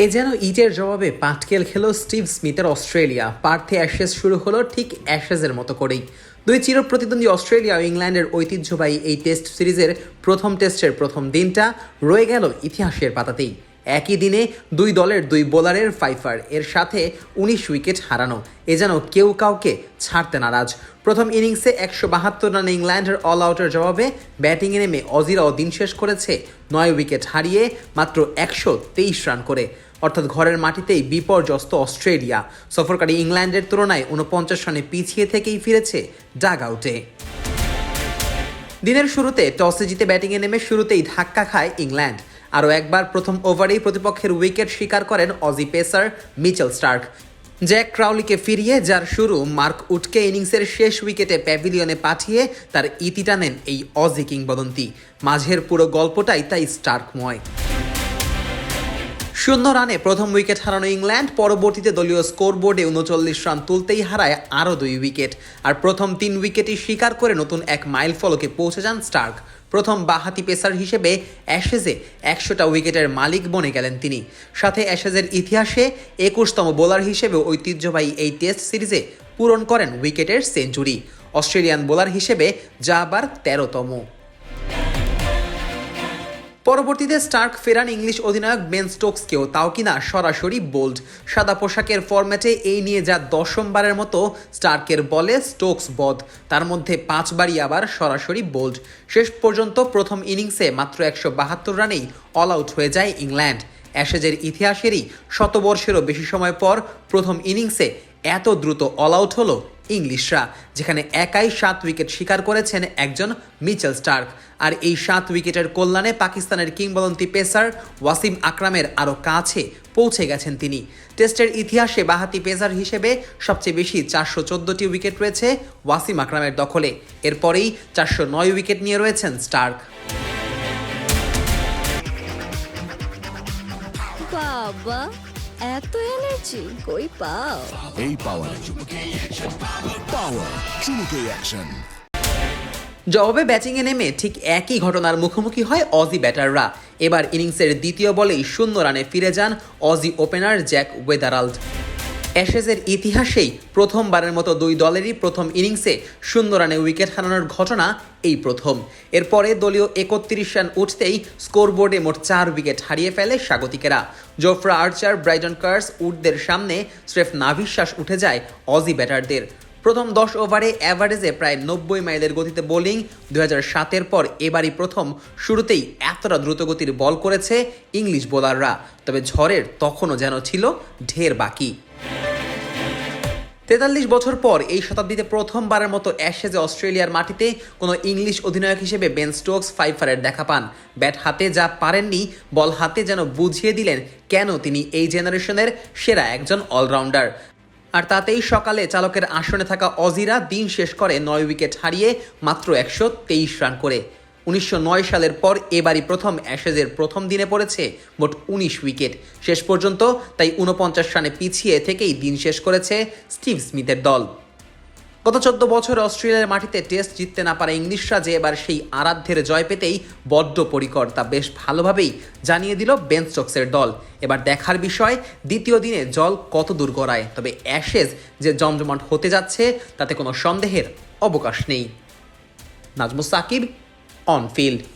এ যেন ইটের জবাবে পাটকেল খেলো স্টিভ স্মিথের অস্ট্রেলিয়া। পার্থে অ্যাশেজ শুরু হলো ঠিক অ্যাশেজের মতো করেই। দুই চিরপ্রতিদ্বন্দ্বী অস্ট্রেলিয়া ও ইংল্যান্ডের ঐতিহ্যবাহী এই টেস্ট সিরিজের প্রথম টেস্টের প্রথম দিনটা রয়ে গেল ইতিহাসের পাতাতেই। একই দিনে দুই দলের দুই বোলারের ফাইফার। এর সাথে উনিশ উইকেট হারানো। এ যেন কেউ কাউকে ছাড়তে নারাজ। প্রথম ইনিংসে একশো বাহাত্তর রানে ইংল্যান্ডের অল আউটের জবাবে ব্যাটিংয়ে নেমে অজিরাও দিন শেষ করেছে নয় উইকেট হারিয়ে মাত্র একশো তেইশ রান করে। অর্থাৎ ঘরের মাটিতেই বিপর্যস্ত অস্ট্রেলিয়া। সফরকারী ইংল্যান্ডের তুলনায় উনপঞ্চাশ রানে পিছিয়ে থেকেই ফিরেছে ডাগ আউটে দিনের শুরুতে টসে জিতে ব্যাটিংয়ে নেমে শুরুতেই ধাক্কা খায় ইংল্যান্ড। আরও একবার প্রথম ওভারেই প্রতিপক্ষের উইকেট শিকার করেন Aussie pacer Mitchell Starc. Jack ক্রাউলিকে ফিরিয়ে, যার শুরু মার্ক উটকে ইনিংসের শেষ উইকেটে প্যাভিলিয়নে পাঠিয়ে তার ইতি টানেন এই অজি কিংবদন্তি। মাঝের পুরো গল্পটাই তাই স্টার্কময় শূন্য রানে প্রথম উইকেট হারানো ইংল্যান্ড, পরবর্তীতে দলীয় স্কোরবোর্ডে উনচল্লিশ রান তুলতেই হারায় আরও দুই উইকেট। আর প্রথম তিন উইকেটই শিকার করে নতুন এক মাইল ফলকে পৌঁছে যান স্টার্ক। প্রথম বাহাতি পেসার হিসেবে অ্যাশেজে একশোটা উইকেটের মালিক বনে গেলেন তিনি। সাথে অ্যাশেজের ইতিহাসে একুশতম বোলার হিসেবে ঐতিহ্যবাহী এই টেস্ট সিরিজে পূরণ করেন উইকেটের সেঞ্চুরি। অস্ট্রেলিয়ান বোলার হিসেবে যা আবার তেরোতম। পরবর্তীতে স্টার্ক ফেরান ইংলিশ অধিনায়ক বেন স্টোকসকেও, তাও কিনা সরাসরি বোল্ড। সাদা পোশাকের ফরম্যাটে এই নিয়ে যা দশমবারের মতো স্টার্কের বলে স্টোকস বধ। তার মধ্যে পাঁচবারই আবার সরাসরি বোল্ড। শেষ পর্যন্ত প্রথম ইনিংসে মাত্র একশো বাহাত্তর রানেই অল আউট হয়ে যায় ইংল্যান্ড। অ্যাশেজের ইতিহাসেরই শতবর্ষেরও বেশি সময় পর প্রথম ইনিংসে এত দ্রুত অল আউট হলো ইংলিশরা, যেখানে একাই সাত উইকেট শিকার করেছেন একজন মিচেল স্টার্ক। আর এই সাত উইকেটের কল্যাণে পাকিস্তানের কিংবদন্তি পেসার ওয়াসিম আকরামের আরও কাছে পৌঁছে গেছেন তিনি। টেস্টের ইতিহাসে বাহাতি পেসার হিসেবে সবচেয়ে বেশি চারশো চোদ্দটি উইকেট রয়েছে ওয়াসিম আকরামের দখলে। এরপরেই চারশো নয় উইকেট নিয়ে রয়েছেন স্টার্ক। বাবা! এত এনার্জি কই পাও? এই পাওয়ার পাওয়ার চুমুকে অ্যাকশন জবাবে ব্যাটিংয়ে নেমে ঠিক একই ঘটনার মুখোমুখি হয় অজি ব্যাটাররা এবার ইনিংসের দ্বিতীয় বলেই শূন্য রানে ফিরে যান অজি ওপেনার জ্যাক ওয়েদারাল্ড অ্যাশেজের ইতিহাসেই প্রথমবারের মতো দুই দলেরই প্রথম ইনিংসে শূন্য রানে উইকেট হারানোর ঘটনা এই প্রথম। এরপরে দলীয় একত্রিশ রান উঠতেই স্কোরবোর্ডে মোট চার উইকেট হারিয়ে ফেলে স্বাগতিকেরা। জোফরা আর্চার ব্রাইটন কার্স, উডদের সামনে স্রেফ নাভিশ্বাস উঠে যায় অজি ব্যাটারদের। প্রথম দশ ওভারে অ্যাভারেজে প্রায় নব্বই মাইলের গতিতে বোলিং দু সাতের পর এবারই প্রথম শুরুতেই এতটা দ্রুতগতির বল করেছে ইংলিশ বোলাররা। তবে ঝড়ের তখনও যেন ছিল ঢের বাকি। তেতাল্লিশ বছর পর এই শতাব্দীতে প্রথমবারের মতো অ্যাশেজে অস্ট্রেলিয়ার মাটিতে কোনো ইংলিশ অধিনায়ক হিসেবে বেন স্টোকস ফাইফারের দেখা পান। ব্যাট হাতে যা পারেননি, বল হাতে যেন বুঝিয়ে দিলেন কেন তিনি এই জেনারেশনের সেরা একজন অলরাউন্ডার। আর তাতেই সকালে চালকের আসনে থাকা অজিরা দিন শেষ করে নয় উইকেট হারিয়ে মাত্র একশো তেইশ রান করে। উনিশশো নয় সালের পর এবারই প্রথম অ্যাশেজের প্রথম দিনে পড়েছে মোট উনিশ উইকেট। শেষ পর্যন্ত তাই উনপঞ্চাশ রানে পিছিয়ে থেকেই দিন শেষ করেছে স্টিভ স্মিথের দল। গত চোদ্দ বছর অস্ট্রেলিয়ার মাটিতে টেস্ট জিততে না পারা ইংলিশরা যে এবার সেই আরাধ্যের জয় পেতেই বড্ড পরিকর তা বেশ ভালোভাবেই জানিয়ে দিল বেন স্টোকসের দল। এবার দেখার বিষয়, দ্বিতীয় দিনে জল কত দূর গড়ায়? তবে অ্যাশেজ যে জমজমাট হতে যাচ্ছে তাতে কোনো সন্দেহের অবকাশ নেই। Najmus Shakib on field.